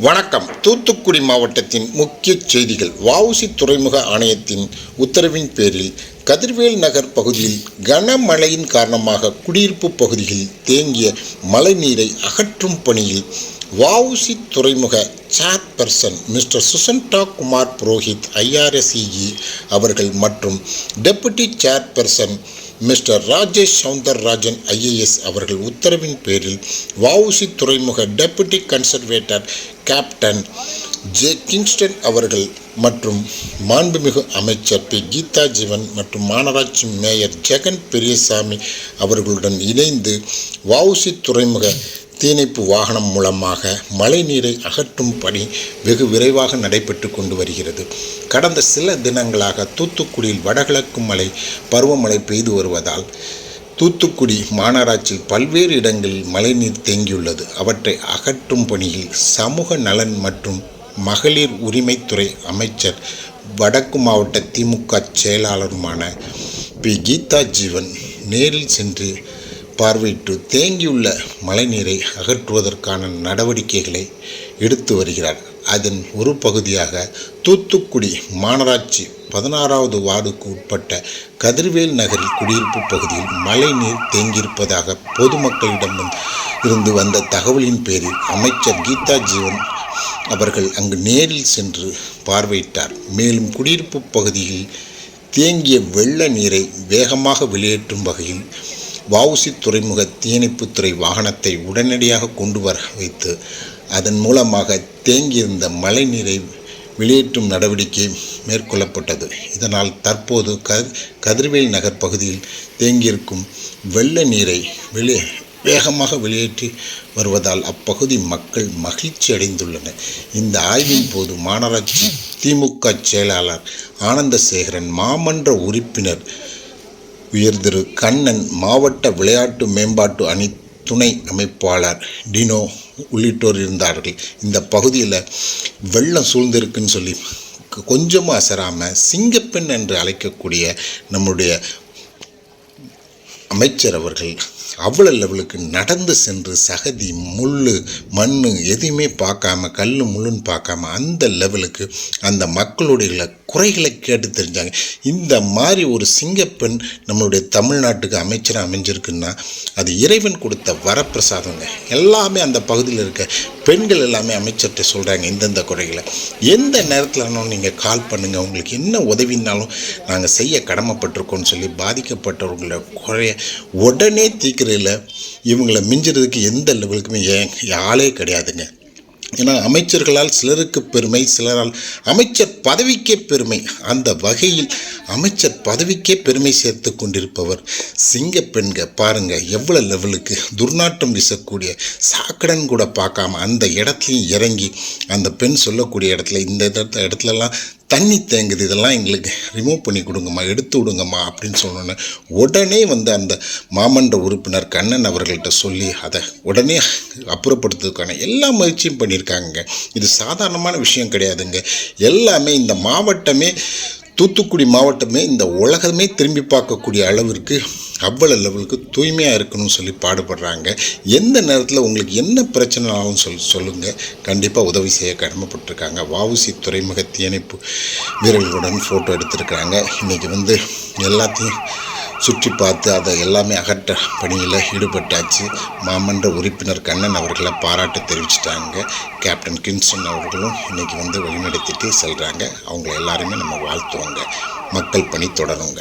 வணக்கம். தூத்துக்குடி மாவட்டத்தின் முக்கிய செய்திகள். வவுசி துறைமுக ஆணையத்தின் உத்தரவின் பேரில் கதிர்வேல் நகர் பகுதியில் கனமழையின் காரணமாக குடியிருப்பு பகுதியில் தேங்கிய மழைநீரை அகற்றும் பணியில் வவுசி துறைமுக chairperson mister Susantha Kumar Purohit IRSEE அவர்கள் மற்றும் deputy chairperson mister Rajesh Soundararajan IAS அவர்கள் உத்தரவின் பேரில் வவுசி துறைமுக deputy conservator captain J Kingston அவர்கள் மற்றும் மாண்புமிகு அமைச்சர் பி கீதா ஜீவன் மற்றும் மாநகராட்சி மேயர் ஜெகன் பெரியசாமி அவர்களுடன் இணைந்து வவுசி துறைமுக தீயணைப்பு வாகனம் மூலமாக மழைநீரை அகற்றும் பணி வெகு விரைவாக நடைபெற்று கொண்டு வருகிறது. கடந்த சில தினங்களாக தூத்துக்குடியில் வடகிழக்கு மழை பருவமழை பெய்து வருவதால் தூத்துக்குடி மாநகராட்சியில் பல்வேறு இடங்களில் மழைநீர் தேங்கியுள்ளது. அவற்றை அகற்றும் பணியில் சமூக நலன் மற்றும் மகளிர் உரிமைத்துறை அமைச்சர் வடக்கு மாவட்ட திமுக செயலாளருமான பி. கீதா ஜீவன் நேரில் சென்று பார்வையிட்டு தேங்கியுள்ள மழைநீரை அகற்றுவதற்கான நடவடிக்கைகளை எடுத்து வருகிறார். அதன் ஒரு பகுதியாக தூத்துக்குடி மாநகராட்சி பதினாறாவது வார்டுக்கு உட்பட்ட கதிர்வேல் நகரில் குடியிருப்பு பகுதியில் மழைநீர் தேங்கியிருப்பதாக பொதுமக்களிடம் இருந்து வந்த தகவலின் பேரில் அமைச்சர் கீதா ஜீவன் அவர்கள் அங்கு நேரில் சென்று பார்வையிட்டார். மேலும் குடியிருப்பு பகுதியில் தேங்கிய வெள்ள நீரை வேகமாக வெளியேற்றும் வகையில் வவுசி துறைமுக தீயணைப்புத்துறை வாகனத்தை உடனடியாக கொண்டு வர வைத்து அதன் மூலமாக தேங்கியிருந்த மழைநீரை வெளியேற்றும் நடவடிக்கை மேற்கொள்ளப்பட்டது. இதனால் தற்போது க கதிர்வேல் நகர் பகுதியில் தேங்கியிருக்கும் வெள்ள நீரை வெளியே வேகமாக வெளியேற்றி வருவதால் அப்பகுதி மக்கள் மகிழ்ச்சி அடைந்துள்ளனர். இந்த ஆய்வின் போது மாநகராட்சி திமுக செயலாளர் ஆனந்தசேகரன் மாமன்ற உறுப்பினர் உயர் திரு கண்ணன் மாவட்ட விளையாட்டு மேம்பாட்டு அணி துணை அமைப்பாளர் டினோ உள்ளிட்டோர் இருந்தார்கள். இந்த பகுதியில் வெள்ளம் சூழ்ந்திருக்குன்னு சொல்லி கொஞ்சமும் அசராமல் சிங்கப்பெண் என்று அழைக்கக்கூடிய நம்முடைய அமைச்சர் அவர்கள் அவ்வளோ லெவலுக்கு நடந்து சென்று சகதி முள் மண் எதையுமே பார்க்காம கல் முள்ளுன்னு பார்க்காம அந்த லெவலுக்கு அந்த மக்களுடைய குறைகளை கேட்டு தெரிஞ்சாங்க. இந்த மாதிரி ஒரு சிங்கப்பெண் நம்மளுடைய தமிழ்நாட்டுக்கு அமைச்சராக அமைஞ்சிருக்குன்னா அது இறைவன் கொடுத்த வரப்பிரசாதங்க. எல்லாமே அந்த பகுதியில் இருக்க பெண்கள் எல்லாமே அமைச்சர்கிட்ட சொல்கிறாங்க இந்தந்த குறைகளை. எந்த நேரத்தில் நீங்கள் கால் பண்ணுங்கள் உங்களுக்கு என்ன உதவினாலும் நாங்கள் செய்ய கடமைப்பட்டிருக்கோம்னு சொல்லி பாதிக்கப்பட்டவர்களை குறைய உடனே தீக்கிரையில் இவங்களை மிஞ்சுறதுக்கு எந்த லெவலுக்குமே ஏன் ஆளே கிடையாதுங்க. ஏன்னா அமைச்சர்களால் சிலருக்கு பெருமை சிலரால் அமைச்சர் பதவிக்கே பெருமை. அந்த வகையில் அமைச்சர் பதவிக்கே பெருமை சேர்த்து கொண்டிருப்பவர் சிங்க பெண்க பாருங்கள் எவ்வளோ லெவலுக்கு துர்நாற்றம் வீசக்கூடிய சாக்கடன் கூட பார்க்காம அந்த இடத்துலையும் இறங்கி அந்த பெண் சொல்லக்கூடிய இடத்துல இந்த இடத்துல இடத்துலலாம் தண்ணி தேங்குது இதெல்லாம் எங்களுக்கு ரிமூவ் பண்ணி கொடுங்கம்மா எடுத்து விடுங்கம்மா அப்படின்னு சொன்னோன்னே உடனே வந்து அந்த மாமன்ற உறுப்பினர் கண்ணன் அவர்கள்ட்ட சொல்லி அதை உடனே அப்புறப்படுத்துறதுக்கான எல்லா முயற்சியும் பண்ணியிருக்காங்க இது சாதாரணமான விஷயம் கிடையாதுங்க. எல்லாமே இந்த மாவட்டமே தூத்துக்குடி மாவட்டமே இந்த உலகமே திரும்பி பார்க்கக்கூடிய அளவிற்கு அவ்வளோ லெவலுக்கு தூய்மையாக இருக்கணும்னு சொல்லி பாடுபடுறாங்க. எந்த நேரத்தில் உங்களுக்கு என்ன பிரச்சனை ஆகும்னு சொல்லி சொல்லுங்கள் கண்டிப்பாக உதவி செய்ய கடமைப்பட்டிருக்காங்க. வஉசி துறைமுக தீயணைப்பு வீரர்களுடன் ஃபோட்டோ எடுத்திருக்கிறாங்க. இன்றைக்கி வந்து எல்லாத்தையும் சுற்றி பார்த்து அதை எல்லாமே அகற்ற பணியில் ஈடுபட்டாச்சு. மாமன்ற உறுப்பினர் கண்ணன் அவர்களை பாராட்டு தெரிவிச்சிட்டாங்க. கேப்டன் கின்சன் அவர்களும் இன்றைக்கி வந்து வழிநடத்திட்டு செல்கிறாங்க அவங்க எல்லாருமே நம்ம வாழ்த்துவாங்க. மக்கள் பணி தொடருங்க.